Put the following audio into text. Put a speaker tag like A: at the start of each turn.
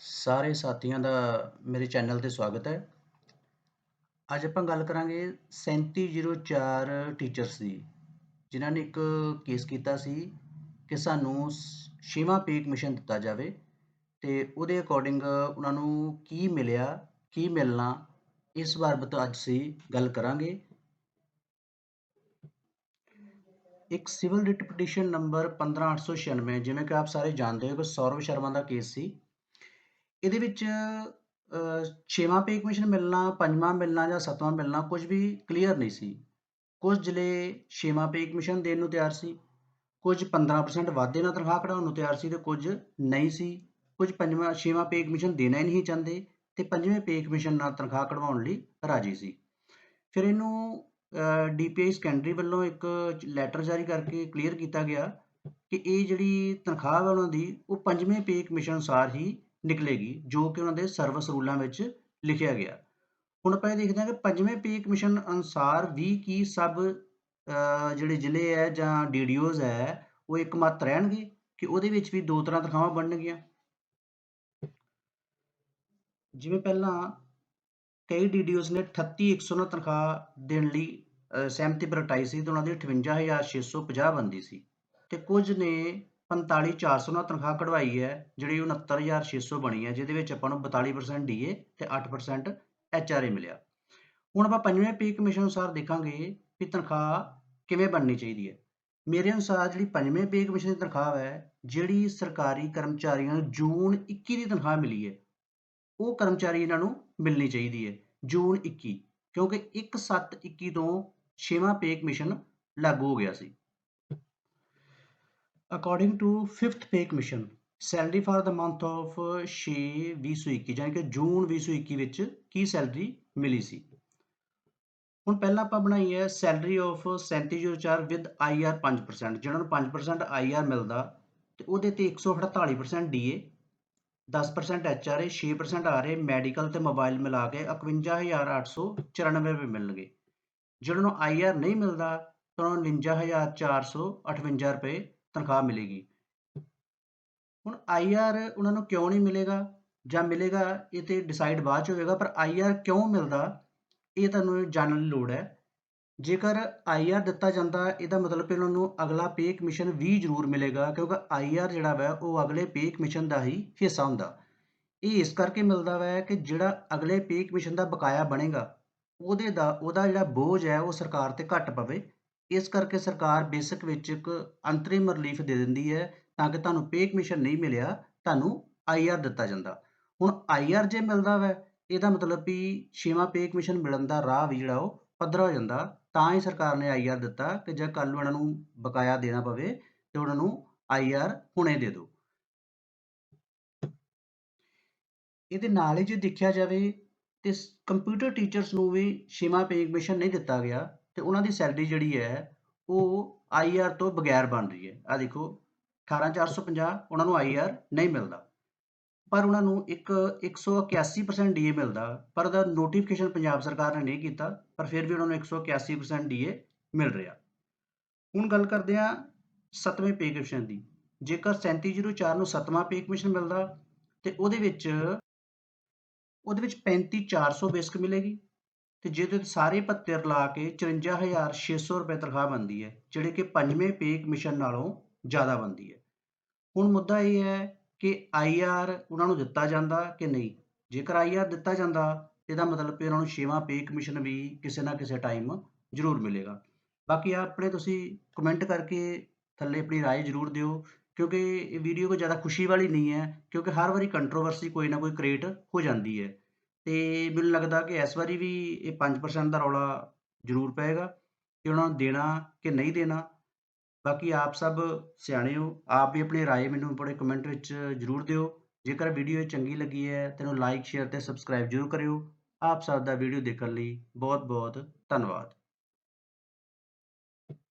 A: ਸਾਰੇ ਸਾਥੀਆਂ ਦਾ ਮੇਰੇ ਚੈਨਲ ਤੇ ਸਵਾਗਤ ਹੈ। ਅੱਜ ਆਪਾਂ ਗੱਲ ਕਰਾਂਗੇ 3704 ਟੀਚਰਸ ਦੀ, ਜਿਨ੍ਹਾਂ ਨੇ ਇੱਕ ਕੇਸ ਕੀਤਾ ਸੀ ਕਿ ਸਾਨੂੰ ਛੇਵਾਂ ਪੇ ਕਮਿਸ਼ਨ ਦਿੱਤਾ ਜਾਵੇ ਤੇ ਉਹਦੇ ਅਕੋਰਡਿੰਗ ਉਹਨਾਂ ਨੂੰ ਕੀ ਮਿਲਿਆ, ਕੀ ਮਿਲਣਾ, ਇਸ ਬਾਬਤ ਅੱਜ ਅਸੀਂ ਗੱਲ ਕਰਾਂਗੇ। ਇੱਕ ਸਿਵਲ ਰਿਟ ਪਟੀਸ਼ਨ ਨੰਬਰ 15896 ਜਿਵੇਂ ਕਿ ਆਪ ਸਾਰੇ ਜਾਣਦੇ ਹੋ ਕਿ ਸੌਰਵ ਸ਼ਰਮਾ ਦਾ ਕੇਸ ਸੀ। ਇਹਦੇ ਵਿੱਚ ਛੇਵਾਂ ਪੇ ਕਮਿਸ਼ਨ ਮਿਲਣਾ, ਪੰਜਵਾਂ ਮਿਲਣਾ ਜਾਂ ਸੱਤਵਾਂ ਮਿਲਣਾ ਕੁਝ ਵੀ ਕਲੀਅਰ ਨਹੀਂ ਸੀ। ਕੁਝ ਜ਼ਿਲ੍ਹੇ ਛੇਵਾਂ ਪੇ ਕਮਿਸ਼ਨ ਦੇਣ ਨੂੰ ਤਿਆਰ ਸੀ। ਕੁਝ 15% ਵਾਧੇ ਨਾਲ ਤਨਖਾਹ ਕਢਾਉਣ ਨੂੰ ਤਿਆਰ ਸੀ ਤੇ ਕੁਝ ਨਹੀਂ ਸੀ। ਕੁਝ ਪੰਜਵਾਂ, ਛੇਵਾਂ ਪੇ ਕਮਿਸ਼ਨ ਦੇਣਾ ਹੀ ਨਹੀਂ ਚਾਹੁੰਦੇ ਤੇ ਪੰਜਵੇਂ ਪੇ ਕਮਿਸ਼ਨ ਨਾਲ ਤਨਖਾਹ ਕਢਵਾਉਣ ਲਈ ਰਾਜੀ ਸੀ। ਫਿਰ ਇਹਨੂੰ ਡੀਪੀਆਈ ਸੈਕੰਡਰੀ ਵੱਲੋਂ ਇੱਕ ਲੈਟਰ ਜਾਰੀ ਕਰਕੇ ਕਲੀਅਰ ਕੀਤਾ ਗਿਆ ਕਿ ਇਹ ਜਿਹੜੀ ਤਨਖਾਹ ਹੈ ਉਹਨਾਂ ਦੀ, ਉਹ ਪੰਜਵੇਂ ਪੇ ਕਮਿਸ਼ਨ ਅਨੁਸਾਰ ਹੀ ਨਿਕਲੇਗੀ, ਜੋ ਕਿ ਉਹਨਾਂ ਦੇ ਸਰਵਿਸ ਰੂਲਾਂ ਵਿੱਚ ਲਿਖਿਆ ਗਿਆ। ਹੁਣ ਆਪਾਂ ਇਹ ਦੇਖਦੇ ਹਾਂ ਕਿ ਪੰਜਵੇਂ ਪੇ ਕਮਿਸ਼ਨ ਅਨੁਸਾਰ ਵੀ ਕੀ ਸਭ ਜਿਹੜੇ ਜ਼ਿਲ੍ਹੇ ਹੈ ਜਾਂ ਡੀਡੀਓਜ਼ ਹੈ, ਉਹ ਇੱਕ ਮਤ ਰਹਿਣਗੇ ਕਿ ਉਹਦੇ ਵਿੱਚ ਵੀ ਦੋ ਤਰ੍ਹਾਂ ਤਨਖਾਹਾਂ ਬਣਨਗੀਆਂ? ਜਿਵੇਂ ਪਹਿਲਾਂ ਕਈ ਡੀਡੀਓਜ਼ ਨੇ 38100 ਤਨਖਾਹ ਦੇਣ ਲਈ ਸਹਿਮਤੀ ਪ੍ਰਗਟਾਈ ਸੀ ਤੇ ਉਹਨਾਂ ਦੀ 58650 ਬੰਦੀ ਸੀ। ਤੇ ਕੁਝ ਨੇ 45400 ਨਾਲ ਤਨਖਾਹ ਕਢਵਾਈ ਹੈ, ਜਿਹੜੀ 69600 ਬਣੀ ਹੈ, ਜਿਹਦੇ ਵਿੱਚ ਆਪਾਂ ਨੂੰ 42% ਡੀਏ ਤੇ 8% ਐਚਆਰਏ ਮਿਲਿਆ। ਹੁਣ ਆਪਾਂ ਪੰਜਵੇਂ ਪੇ ਕਮਿਸ਼ਨ ਅਨੁਸਾਰ ਦੇਖਾਂਗੇ ਕਿ ਤਨਖਾਹ ਕਿਵੇਂ ਬਣਨੀ ਚਾਹੀਦੀ ਹੈ। ਮੇਰੇ ਅਨੁਸਾਰ ਜਿਹੜੀ ਪੰਜਵੇਂ ਪੇ ਕਮਿਸ਼ਨ ਦੀ ਤਨਖਾਹ ਹੈ, ਜਿਹੜੀ ਸਰਕਾਰੀ ਕਰਮਚਾਰੀਆਂ ਨੂੰ ਜੂਨ 21 ਦੀ ਤਨਖਾਹ ਮਿਲੀ ਹੈ, ਉਹ ਕਰਮਚਾਰੀ ਇਹਨਾਂ ਨੂੰ ਮਿਲਣੀ ਚਾਹੀਦੀ ਹੈ, ਜੂਨ 21 ਕਿਉਂਕਿ 1/7/21 ਤੋਂ 6ਵਾਂ ਪੇ ਕਮਿਸ਼ਨ ਲਾਗੂ ਹੋ ਗਿਆ ਸੀ। According to 5th pay commission salary for the month of 6 2021 ਯਾਨੀ ਕਿ ਜੂਨ 2021 ਵਿੱਚ ਕੀ ਸੈਲਰੀ ਮਿਲੀ ਸੀ? ਹੁਣ ਪਹਿਲਾਂ ਆਪਾਂ ਬਣਾਈ ਹੈ ਸੈਲਰੀ ਆਫ 3704 ਵਿਦ ਆਈਆਰ 5% ਜਿਹਨਾਂ ਨੂੰ 5% ਆਈਆਰ ਮਿਲਦਾ, ਤੇ ਉਹਦੇ ਤੇ 148% ਡੀਏ 10% ਐਚਆਰਏ 6% ਆਰਏ ਮੈਡੀਕਲ ਤੇ ਮੋਬਾਈਲ ਮਿਲਾ ਕੇ 51894 ਰੁਪਏ ਮਿਲਣਗੇ। ਜਿਹਨਾਂ ਨੂੰ ਆਈਆਰ ਨਹੀਂ ਮਿਲਦਾ, ਤਾਂ ਉਹਨਾਂ ਨੂੰ 49458 ਰੁਪਏ ਤਨਖਾਹ ਮਿਲੇਗੀ। ਹੁਣ ਆਈਆਰ ਉਹਨਾਂ ਨੂੰ ਕਿਉਂ ਨਹੀਂ ਮਿਲੇਗਾ? ਜਾਂ ਮਿਲੇਗਾ, ਇਹ ਤੇ ਡਿਸਾਈਡ ਬਾਅਦ ਚ ਹੋਵੇਗਾ ਪਰ ਆਈਆਰ ਕਿਉਂ ਮਿਲਦਾ? ਇਹ ਤੁਹਾਨੂੰ ਜਾਣਨ ਦੀ ਲੋੜ ਹੈ। ਜੇਕਰ ਆਈਆਰ ਦਿੱਤਾ ਜਾਂਦਾ, ਇਹਦਾ ਮਤਲਬ ਇਹਨਾਂ ਨੂੰ ਅਗਲਾ ਪੇ ਕਮਿਸ਼ਨ ਵੀ ਜ਼ਰੂਰ ਮਿਲੇਗਾ, ਕਿਉਂਕਿ ਆਈਆਰ ਜਿਹੜਾ ਵਾ, ਉਹ ਅਗਲੇ ਪੇ ਕਮਿਸ਼ਨ ਦਾ ਹੀ ਹਿੱਸਾ ਹੁੰਦਾ। ਇਹ ਇਸ ਕਰਕੇ ਮਿਲਦਾ ਵਾ ਕਿ ਜਿਹੜਾ ਅਗਲੇ ਪੇ ਕਮਿਸ਼ਨ ਦਾ ਬਕਾਇਆ ਬਣੇਗਾ, ਉਹਦੇ ਦਾ, ਉਹਦਾ ਜਿਹੜਾ ਬੋਝ ਹੈ, ਉਹ ਸਰਕਾਰ ਤੇ ਘੱਟ ਪਵੇ। ਇਸ ਕਰਕੇ ਸਰਕਾਰ ਬੇਸਿਕ ਵਿੱਚ ਇੱਕ ਅੰਤਰਿਮ ਰਿਲੀਫ ਦੇ ਦਿੰਦੀ ਹੈ ਤਾਂ ਕਿ ਤੁਹਾਨੂੰ ਪੇ ਕਮਿਸ਼ਨ ਨਹੀਂ ਮਿਲਿਆ, ਤੁਹਾਨੂੰ ਆਈਆਰ ਦਿੱਤਾ ਜਾਂਦਾ। ਹੁਣ ਆਈਆਰ ਜੇ ਮਿਲਦਾ ਵੈ, ਇਹਦਾ ਮਤਲਬ ਵੀ ਛੇਵਾਂ ਪੇ ਕਮਿਸ਼ਨ ਮਿਲਣ ਦਾ ਰਾਹ ਵੀ ਜਿਹੜਾ ਉਹ ਪੱਧਰਾ ਹੋ ਜਾਂਦਾ, ਤਾਂ ਹੀ ਸਰਕਾਰ ਨੇ ਆਈਆਰ ਦਿੱਤਾ ਕਿ ਜੇ ਕੱਲ ਨੂੰ ਇਹਨਾਂ ਨੂੰ ਬਕਾਇਆ ਦੇਣਾ ਪਵੇ ਤੇ ਉਹਨਾਂ ਨੂੰ ਆਈਆਰ ਹੁਣੇ ਦੇ ਦਿਓ। ਇਹਦੇ ਨਾਲ ਹੀ ਜੇ ਦੇਖਿਆ ਜਾਵੇ ਤੇ ਕੰਪਿਊਟਰ ਟੀਚਰਸ ਨੂੰ ਵੀ ਛੇਵਾਂ ਪੇ ਕਮਿਸ਼ਨ ਨਹੀਂ ਦਿੱਤਾ ਗਿਆ। ਤੇ ਉਹਨਾਂ ਦੀ ਸੈਲਰੀ ਜਿਹੜੀ ਹੈ ਉਹ ਆਈਆਰ ਤੋਂ ਬਗੈਰ ਬਣ ਰਹੀ ਹੈ। ਆ ਦੇਖੋ 18450 ਉਹਨਾਂ ਨੂੰ ਆਈਆਰ ਨਹੀਂ ਮਿਲਦਾ। ਪਰ ਉਹਨਾਂ ਨੂੰ ਇੱਕ 181% ਡੀਏ ਮਿਲਦਾ, ਪਰ ਉਹਦਾ ਨੋਟੀਫਿਕੇਸ਼ਨ ਪੰਜਾਬ ਸਰਕਾਰ ਨੇ ਨਹੀਂ ਕੀਤਾ, ਪਰ ਫਿਰ ਵੀ ਉਹਨਾਂ ਨੂੰ 181% ਡੀਏ ਮਿਲ ਰਿਹਾ। ਹੁਣ ਗੱਲ ਕਰਦੇ ਹਾਂ ਸੱਤਵੇਂ ਪੇ ਕਮਿਸ਼ਨ ਦੀ। ਜੇਕਰ 3704 ਨੂੰ ਸੱਤਵਾਂ ਪੇ ਕਮਿਸ਼ਨ ਮਿਲਦਾ, ਤੇ ਉਹਦੇ ਵਿੱਚ ਉਹਦੇ ਵਿੱਚ 35400 ਬੇਸਿਕ ਮਿਲੇਗੀ। ਤੇ ਜਿਹਦੇ ਤੇ ਸਾਰੇ ਭੱਤੇ ਰਲਾ ਕੇ 54600 ਰੁਪਏ ਤਨਖਾਹ ਬਣਦੀ ਹੈ ਜਿਹੜੇ ਕਿ ਪੰਜਵੇਂ ਪੇ ਕਮਿਸ਼ਨ ਨਾਲੋਂ ਜ਼ਿਆਦਾ ਬਣਦੀ ਹੈ ਹੁਣ ਮੁੱਦਾ ਇਹ ਹੈ ਕਿ ਆਈਆਰ ਉਹਨਾਂ ਨੂੰ ਦਿੱਤਾ ਜਾਂਦਾ ਕਿ ਨਹੀਂ ਜੇਕਰ ਆਈਆਰ ਦਿੱਤਾ ਜਾਂਦਾ ਇਹਦਾ ਮਤਲਬ ਕਿ ਉਹਨਾਂ ਨੂੰ ਛੇਵਾਂ ਪੇ ਕਮਿਸ਼ਨ ਵੀ ਕਿਸੇ ਨਾ ਕਿਸੇ ਟਾਈਮ ਜ਼ਰੂਰ ਮਿਲੇਗਾ ਬਾਕੀ ਆਪਣੇ ਤੁਸੀਂ ਕਮੈਂਟ ਕਰਕੇ ਥੱਲੇ ਆਪਣੀ رائے ਜ਼ਰੂਰ ਦਿਓ ਕਿਉਂਕਿ ਇਹ ਵੀਡੀਓ ਕੋਈ ਜ਼ਿਆਦਾ ਖੁਸ਼ੀ ਵਾਲੀ ਨਹੀਂ ਹੈ ਕਿਉਂਕਿ ਹਰ ਵਾਰੀ ਕੰਟਰੋਵਰਸੀ ਕੋਈ ਨਾ ਕੋਈ ਕ੍ਰੀਏਟ ਹੋ ਜਾਂਦੀ ਹੈ ਤੇ ਮੈਨੂੰ ਲੱਗਦਾ ਕਿ ਇਸ ਵਾਰੀ ਵੀ ਇਹ 5% ਦਾ ਰੌਲਾ ਜ਼ਰੂਰ ਪਏਗਾ ਕਿ ਉਹਨਾਂ ਨੂੰ ਦੇਣਾ ਕਿ ਨਹੀਂ ਦੇਣਾ ਬਾਕੀ ਆਪ ਸਭ ਸਿਆਣੇ ਹੋ ਆਪ ਵੀ ਆਪਣੀ رائے ਮੈਨੂੰ ਬੜੇ ਕਮੈਂਟ ਵਿੱਚ ਜ਼ਰੂਰ ਦਿਓ ਜੇਕਰ ਵੀਡੀਓ ਚੰਗੀ ਲੱਗੀ ਹੈ ਤੈਨੂੰ ਲਾਈਕ ਸ਼ੇਅਰ ਤੇ ਸਬਸਕ੍ਰਾਈਬ ਜ਼ਰੂਰ ਕਰਿਓ ਆਪ ਸਭ ਦਾ ਵੀਡੀਓ ਦੇਖਣ ਲਈ ਬਹੁਤ ਬਹੁਤ ਧੰਨਵਾਦ